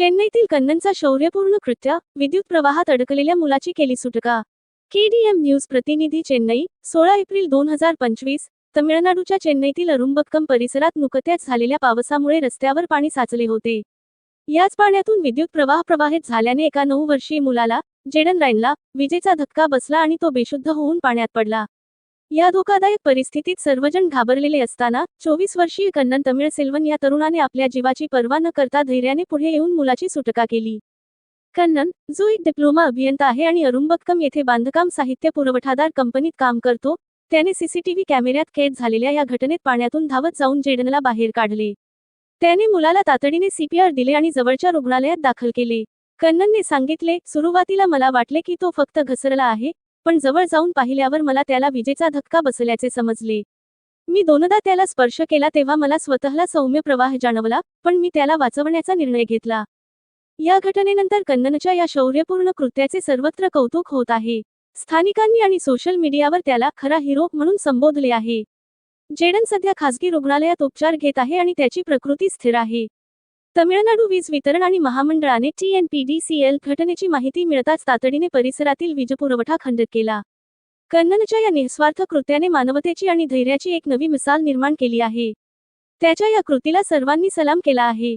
चेन्नईतील कन्ननचा शौर्यपूर्ण कृत्य विद्युत प्रवाहात अडकलेल्या मुलाची केली सुटका. केडीएम न्यूज प्रतिनिधी चेन्नई सोळा एप्रिल दोन हजार पंचवीस तमिळनाडूच्या चेन्नईतील अरुंबक्कम परिसरात नुकत्याच झालेल्या पावसामुळे रस्त्यावर पाणी साचले होते. याच पाण्यातून विद्युत प्रवाह प्रवाहित झाल्याने एका नऊ वर्षीय मुलाला जेडन राईनला विजेचा धक्का बसला आणि तो बेशुद्ध होऊन पाण्यात पडला. या धोकादायक परिस्थितीत सर्वजण घाबरलेले असताना चोवीस वर्षीय कन्नन तमिळ सेल्वन या तरुणाने आपल्या जीवाची पर्वा न करता धैर्याने पुढे येऊन मुलाची सुटका केली. कन्नन जो एक डिप्लोमा अभियंता आहे आणि अरुंबक्कम येथे बांधकाम साहित्य पुरवठादार कंपनीत काम करतो त्याने सीसीटीव्ही कॅमेऱ्यात कैद झालेल्या या घटनेत पाण्यातून धावत जाऊन जेडनला बाहेर काढले. त्याने मुलाला तातडीने सीपीआर दिले आणि जवळच्या रुग्णालयात दाखल केले. कन्ननने सांगितले सुरुवातीला मला वाटले की तो फक्त घसरला आहे पण जवळ जाऊन पाहिल्यावर मला त्याला विजेचा धक्का बसल्याचे समजले. मी दोनदा त्याला स्पर्श केला तेव्हा मला स्वतःला सौम्य प्रवाह जाणवला पण मी त्याला वाचवण्याचा निर्णय घेतला. या घटनेनंतर कन्ननच्या या शौर्यपूर्ण कृत्याचे सर्वत्र कौतुक होत आहे. स्थानिकांनी आणि सोशल मीडियावर त्याला खरा हिरो म्हणून संबोधले आहे. जेडन सध्या खासगी रुग्णालयात उपचार घेत आहे आणि त्याची प्रकृती स्थिर आहे. तमिळनाडू वीज वितरण आणि महामंडळाने टीएनपीडीसीएल घटनेची माहिती मिळताच तातडीने परिसरातील वीजपुरवठा खंडित केला. कन्ननच्या या निस्वार्थ कृत्याने मानवतेची आणि धैर्याची एक नवी मिसाल निर्माण केली आहे. त्याच्या या कृतीला सर्वांनी सलाम केला आहे.